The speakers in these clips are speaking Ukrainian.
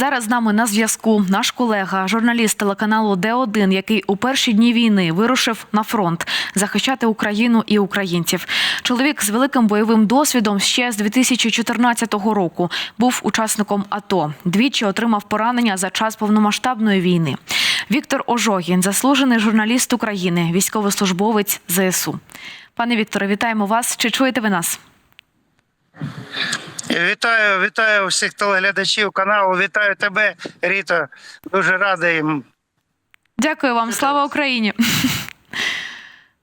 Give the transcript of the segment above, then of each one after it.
Зараз з нами на зв'язку наш колега, журналіст телеканалу Д1, який у перші дні війни вирушив на фронт захищати Україну і українців. Чоловік з великим бойовим досвідом ще з 2014 року був учасником АТО. Двічі отримав поранення за час повномасштабної війни. Віктор Ожогін, заслужений журналіст України, військовослужбовець ЗСУ. Пане Вікторе, вітаємо вас. Чи чуєте ви нас? Вітаю, вітаю всіх телеглядачів каналу. Вітаю тебе, Ріто. Дуже радий. Дякую вам. Слава Україні.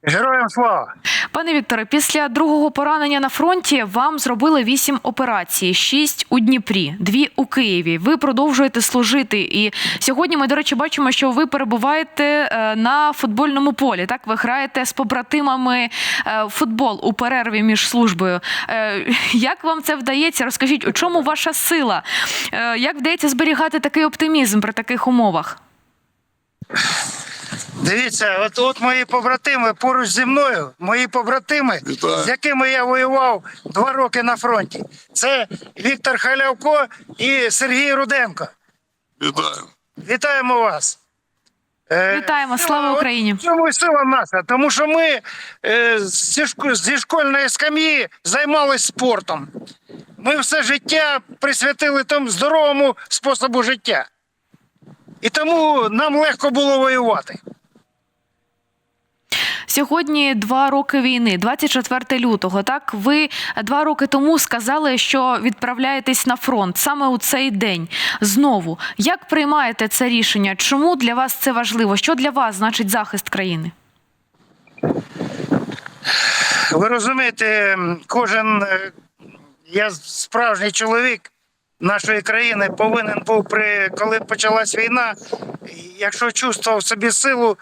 Героям слава! Пане Вікторе, після другого поранення на фронті вам зробили вісім операцій: шість у Дніпрі, дві у Києві. Ви продовжуєте служити. І сьогодні ми, до речі, бачимо, що ви перебуваєте е, на футбольному полі. Так, ви граєте з побратимами е, футбол у перерві між службою. Е, Як вам це вдається? Розкажіть, у чому ваша сила? Як вдається зберігати такий оптимізм при таких умовах? Дивіться, от, от мої побратими поруч зі мною, мої побратими, Вітаю. з якими я воював два роки на фронті. Це Віктор Халявко і Сергій Руденко. Вітаю. Вітаємо вас. Е, Вітаємо, слава Україні! І сила наша, тому що ми е, зі школьної скам'ї займалися спортом. Ми все життя присвятили тому здоровому способу життя. І тому нам легко було воювати. Сьогодні два роки війни, 24 лютого. Так, ви два роки тому сказали, що відправляєтесь на фронт саме у цей день. Знову як приймаєте це рішення? Чому для вас це важливо? Що для вас значить захист країни? Ви розумієте, кожен е, я справжній чоловік нашої країни повинен був при коли почалась війна, якщо чувствував собі силу,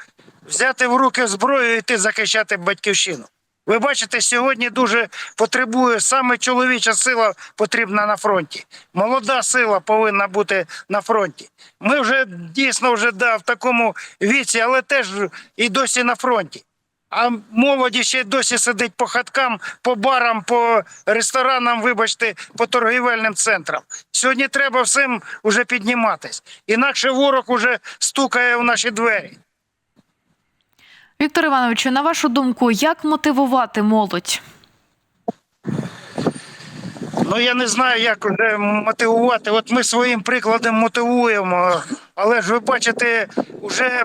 взяти в руки зброю і йти захищати батьківщину. Ви бачите, сьогодні дуже потребує саме чоловіча сила потрібна на фронті. Молода сила повинна бути на фронті. Ми вже дійсно вже да, в такому віці, але теж і досі на фронті. А молоді ще досі сидить по хаткам, по барам, по ресторанам, вибачте, по торгівельним центрам. Сьогодні треба всім уже підніматись. Інакше ворог уже стукає в наші двері. Віктор Івановичу, на вашу думку, як мотивувати молодь? Ну я не знаю, як вже мотивувати. От ми своїм прикладом мотивуємо. Але ж ви бачите, вже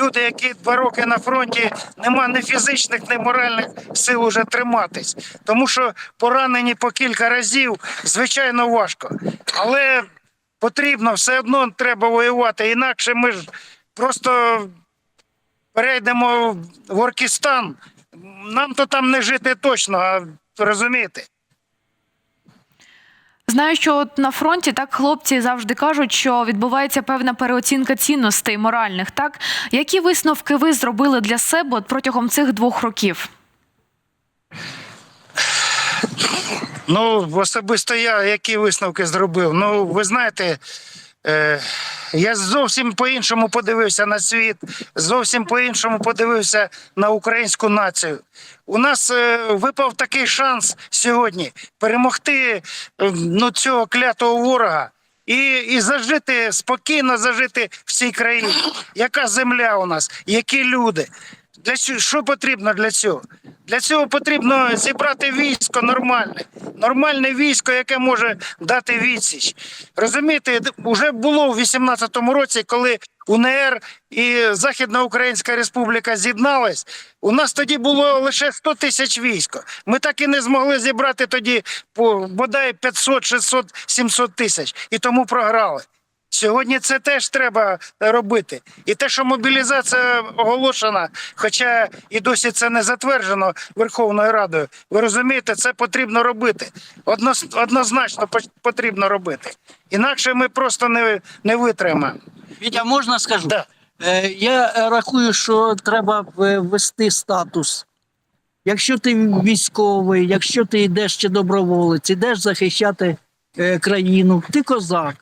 люди, які два роки на фронті, нема ні фізичних, ні моральних сил уже триматись. Тому що поранені по кілька разів, звичайно, важко. Але потрібно все одно треба воювати. Інакше ми ж просто перейдемо в Оркістан. Нам то там не жити точно, а розумієте? Знаю, що от на фронті так хлопці завжди кажуть, що відбувається певна переоцінка цінностей моральних. Так які висновки ви зробили для себе протягом цих двох років? Ну, особисто я які висновки зробив. Ну, ви знаєте, е, я зовсім по-іншому подивився на світ, зовсім по-іншому подивився на українську націю. У нас е, випав такий шанс сьогодні перемогти е, ну, цього клятого ворога. І, і зажити спокійно зажити в цій країні. Яка земля у нас, які люди? Для цього, що потрібно для цього? Для цього потрібно зібрати військо нормальне, нормальне військо, яке може дати відсіч. Розумієте, вже було в 18-му році, коли УНР і Західна Українська Республіка з'єднались. У нас тоді було лише 100 тисяч військ. Ми так і не змогли зібрати тоді бодай 500, 600, 700 тисяч і тому програли. Сьогодні це теж треба робити. І те, що мобілізація оголошена, хоча і досі це не затверджено Верховною Радою, ви розумієте, це потрібно робити. Однозначно потрібно робити. Інакше ми просто не, не витримаємо. Вітя, можна скажу? Да. Е, Я рахую, що треба е, ввести статус. Якщо ти військовий, якщо ти йдеш чи доброволець, йдеш захищати е, країну, ти козак,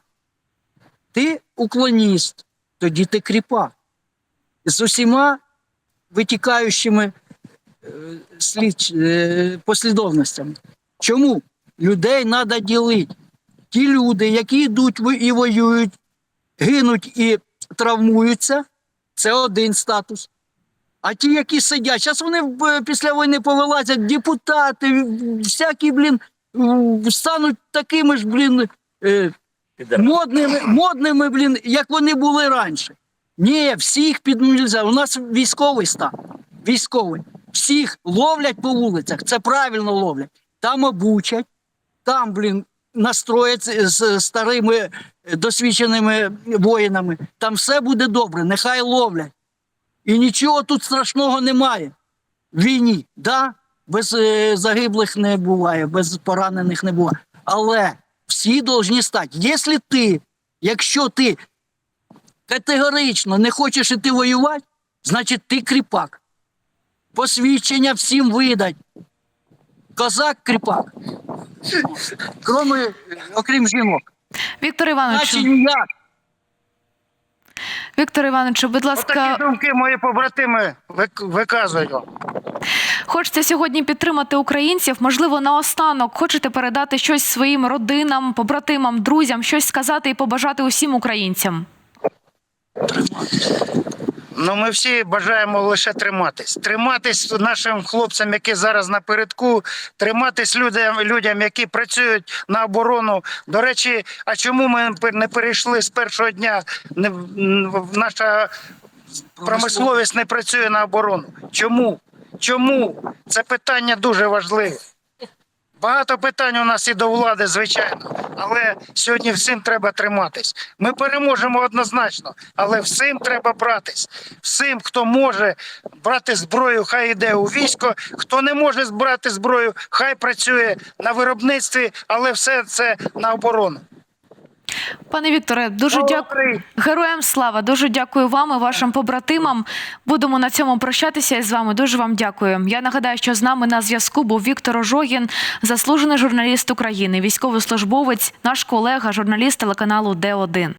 ти уклоніст, тоді ти кріпак. З усіма витікаючими е, слід, е, послідовностями. Чому? Людей треба ділити. Ті люди, які йдуть і воюють гинуть і травмуються, це один статус. А ті, які сидять, зараз вони після війни повилазять, депутати, всякі, блін, стануть такими ж, блін, е, модними, модними, блін, як вони були раніше. Ні, всіх під нельзя. У нас військовий стан. Військовий. Всіх ловлять по вулицях. Це правильно ловлять. Там обучать, там, блін, настроять з- старими е, досвідченими воїнами. Там все буде добре, нехай ловлять. І нічого тут страшного немає. В війні, да, без е, загиблих не буває, без поранених не буває. Але всі повинні стати. Якщо ти, якщо ти категорично не хочеш іти воювати, значить ти кріпак. Посвідчення всім видать. Козак кріпак. Кроме, окрім жінок. Віктор Іванович, Наче ніяк. Віктор Іванович, будь ласка, Отакі думки мої побратими вик- виказують. Хочете сьогодні підтримати українців? Можливо, наостанок хочете передати щось своїм родинам, побратимам, друзям, щось сказати і побажати усім українцям. Ну, ми всі бажаємо лише триматись. Триматись нашим хлопцям, які зараз напередку, триматись людям, людям, які працюють на оборону. До речі, а чому ми не перейшли з першого дня? Не в- наша промисловість не працює на оборону. Чому? Чому? Це питання дуже важливе. Багато питань у нас і до влади, звичайно, але сьогодні всім треба триматись. Ми переможемо однозначно, але всім треба братись. Всім, хто може брати зброю, хай йде у військо. Хто не може брати зброю, хай працює на виробництві, але все це на оборону. Пане Вікторе, дуже дякую. Героям слава, дуже дякую вам і вашим побратимам. Будемо на цьому прощатися із вами. Дуже вам дякую. Я нагадаю, що з нами на зв'язку був Віктор Ожогін, заслужений журналіст України, військовослужбовець, наш колега, журналіст телеканалу Д1.